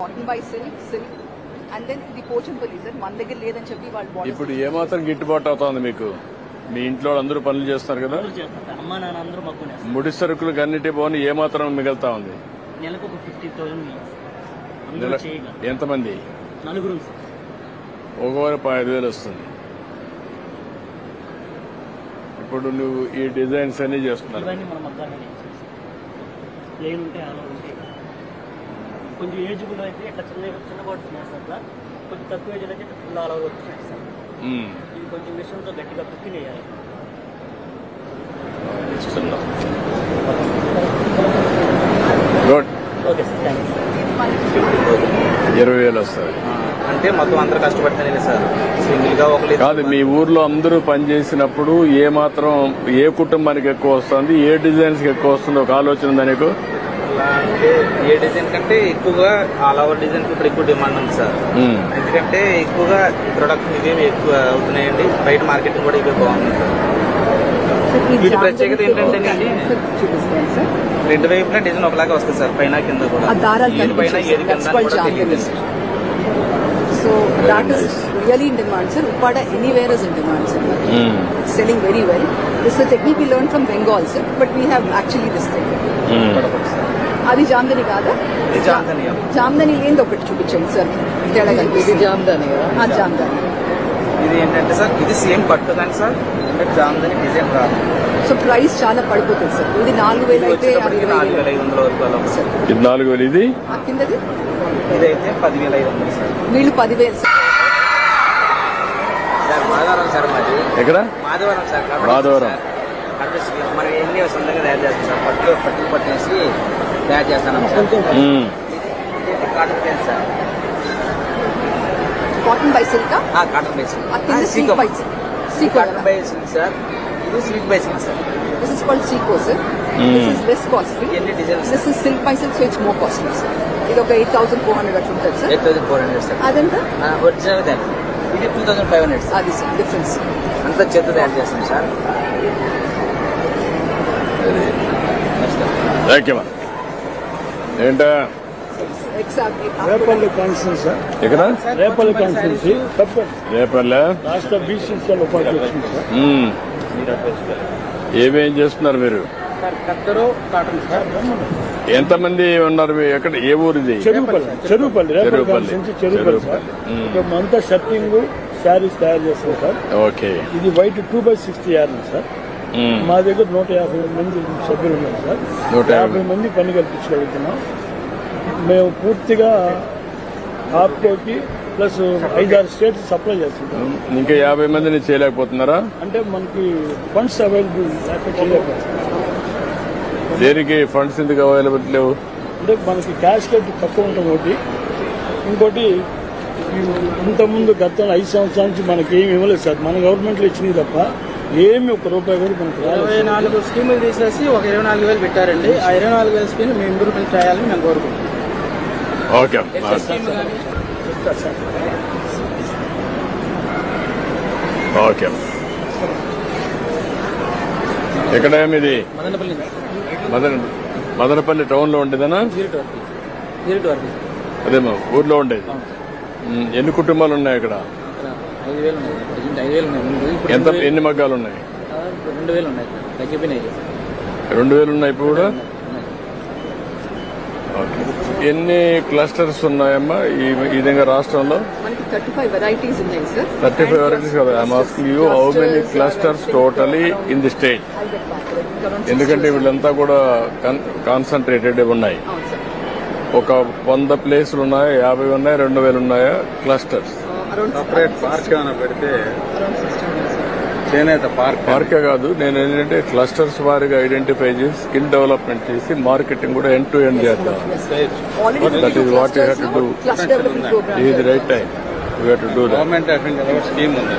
Cotton by silk silk and then ఇది Pochampally sir మన దగ్గర లేదని చెప్పి వాళ్ళు ఇప్పుడు ఏమాత్రం గిట్టుబాటు అవుతుంది మీకు? మీ ఇంట్లో అందరూ పనులు చేస్తున్నారు కదా? చేస్తారు అమ్మా నాన్న అందరూ మక్కునేస్తారు ముడి సరుకులకు అన్నిటి పోని ఏమాత్రం మిగులుతా ఉంది? నెలకు ఒక ఫిఫ్టీ థౌసండ్ ఎంతమంది? నలుగురు ఒకవారు ఐదు వేలు వస్తుంది. ఇప్పుడు నువ్వు ఈ డిజైన్స్ అన్ని చేస్తున్నారు. కొంచెం ఏజ్బుల్ అయితే ఇట్లా చిన్న చిన్న బాటిల్స్ వేస్తారు సార్ కొంచెం తక్కువ ఏజ్ అయితే ఫుల్ ఆల్ ఓవర్ వచ్చేసి సార్ ఉమ్. ఇది కొంచెం మిషన్తో గట్టిగా కుక్కి వేయాలి. ఇస్తున్నా గుడ్ ఓకే సార్ థ్యాంక్ ఇరవై వేలు వస్తుంది అంటే మొత్తం అందరూ కష్టపడితేనే సార్. సింగిల్గా ఒకరు కాదు మీ ఊర్లో అందరూ పనిచేసినప్పుడు ఏ మాత్రం ఏ కుటుంబానికి ఎక్కువ వస్తుంది ఏ డిజైన్స్ ఎక్కువ వస్తుంది ఒక ఆలోచన ఉందా నీకు? అలా అంటే ఏ డిజైన్ కంటే ఎక్కువగా ఆల్ ఓవర్ డిజైన్ ఇప్పుడు ఎక్కువ డిమాండ్ ఉంది సార్. ఎందుకంటే ఎక్కువగా ప్రొడక్షన్ ఇవేమి ఎక్కువ అవుతున్నాయండి. బయట మార్కెటింగ్ కూడా ఇవే బాగుంది సార్. వీటి ప్రత్యేకత సార్. రెండు వైపులా డిజైన్ ఒకలాగా వస్తుంది సార్ పైన కింద కూడా. ఆ దారాలు ఏది పైన ఏది కింద so that is really in demand sir Uppada anywhere is in demand sir. Selling very well this technique we learn from Bengal sir but we have actually this thing. అది జామ్దని కాదా? జామ్దని. జామ్దని లేని ఒకటి చూపించండి సార్. తేడా ఇది జామ్దని జామ్దని. ఇది ఏంటంటే సార్ ఇది సేమ్ పట్టు కానీ సార్ అంటే జామ్దని డిజైన్ రాదు సో ప్రైస్ చాలా పడిపోతుంది సార్. ఇది నాలుగు వేలు అయితే నాలుగు వేల. ఐదు వందల వరకు సార్. ఇది నాలుగు వేలు ఇది? ఆ కిందది? ఇదైతే పదివేల ఐదు వందలు సార్. వీళ్ళు పదివేలు సార్. ఎక్కడ? మాధవరం సార్ మాధవరం. అంటే మనం ఎన్ని సొంతంగా తయారు చేస్తాం సార్. పట్టు పట్టు పట్టేసి తయారు చేస్తాను sir. Cotton place sir. Cotton by silk ఆ, కాటన్ కింద silk by silk cotton by silk sir. ఇది silk by silk sir. This is called Sico sir this is less costly this is silk by silk so it's more costly sir ఇది ఒక eight thousand four hundred అట్లా ఉంటుంది sir eight thousand four hundred sir. అదంతా? Original దాన్ని ఇది two thousand five hundred అది sir difference అంతా చేత తయారు చేస్తాం సార్. థ్యాంక్ యూ ఏంటా? Repalli constituency sir. ఎక్కడ? రేపల్లి కాన్స్టిట్యూన్సీ. తప్పండి రేపల్లె? రాష్ట్ర బీసీసీఎల్ ఉపాధ్యక్షుడు సార్. ఉమ్. ఏమేం చేస్తున్నారు మీరు? సార్ కత్తరు కాటన్ సార్. ఎంతమంది ఉన్నారు ఎక్కడ? ఏ ఊరు ఇది చెరువుపల్లి చెరువుపల్లి రేపల్లి చెరువుపల్లి. అంతా షర్టింగ్ శారీస్ తయారు చేస్తాం సార్. ఓకే. ఇది white two by sixty yard sir. మా దగ్గర నూట యాభై మంది సభ్యులు ఉన్నారు సార్. నూట యాభై. మంది పని కల్పించగలుగుతున్నాం మేము పూర్తిగా ఆప్కోకి ప్లస్ ఐదారు స్టేట్స్ సప్లై చేస్తున్నాం. ఇంకా యాభై మందిని చేయలేకపోతున్నారా? అంటే మనకి ఫండ్స్ అవైలబుల్ దేనికి ఫండ్స్ ఎందుకు అవైలబుల్ లేవు? అంటే మనకి క్యాష్ కట్ తక్కువ ఉంటుంది ఒకటి. ఇంకోటి ఇంతకుముందు గత ఐదు సంవత్సరాల నుంచి మనకి ఏమి ఇవ్వలేదు సార్. మన గవర్నమెంట్లో ఇచ్చినవి తప్ప ఏమి ఒక రూపాయి కూడా మనకు ఇరవై నాలుగు స్కీములు తీసేసి ఒక ఇరవై నాలుగు వేలు పెట్టారండి. ఆ ఇరవై నాలుగు వేల స్కీమ్ మేము ఇంప్రూవ్మెంట్ చేయాలని మేము కోరుకుంటున్నాం. Okay okay. ఎక్కడ ఇది? మదనపల్లి మదన మదనపల్లి టౌన్లో ఉండేదనా అదేమో ఊర్లో ఉండేది. ఎన్ని కుటుంబాలు ఉన్నాయి ఇక్కడ? ఐదు వేలు ఉన్నాయి. ప్రజెంట్ ఐదు వేలు ఉన్నాయి. ముందు ఇప్పుడు ఎంత? రెండు వేలు- ఎన్ని మగ్గాలు ఉన్నాయి? ఆ, ఇప్పుడు రెండు వేలు ఉన్నాయి. తగ్గిపోయినాయి. రెండు వేలు ఉన్నాయి ఇప్పుడు కూడా? ఉన్నాయి. ఓకే. ఎన్ని క్లస్టర్స్ ఉన్నాయమ్మా ఈ ఈ విధంగా రాష్ట్రంలో? మనకి థర్టీ ఫైవ్ వెరైటీస్ ఉన్నాయి సార్ థర్టీ ఫైవ్ వెరైటీస్ కదా? I'm asking you how many clusters totally in the state ఎందుకంటే వీళ్ళంతా కూడా కాన్సన్ట్రేటెడ్ ఉన్నాయి. అవును సార్ ఒక వంద ప్లేసులు ఉన్నాయి? యాభై ఉన్నాయి? రెండు వేలు ఉన్నాయా? క్లస్టర్స్ సపరేట్ పార్క్ ఏమైనా పెడితే చేనేత పార్క్ పార్కే కాదు. నేను ఏంటంటే క్లస్టర్స్ వారిగా ఐడెంటిఫై చేసి స్కిల్ డెవలప్మెంట్ చేసి మార్కెటింగ్ కూడా ఎండ్ టు ఎండ్ చేద్దాం. you have to do. Cluster development program ఇది right time you have to do that government of India scheme ఉంది.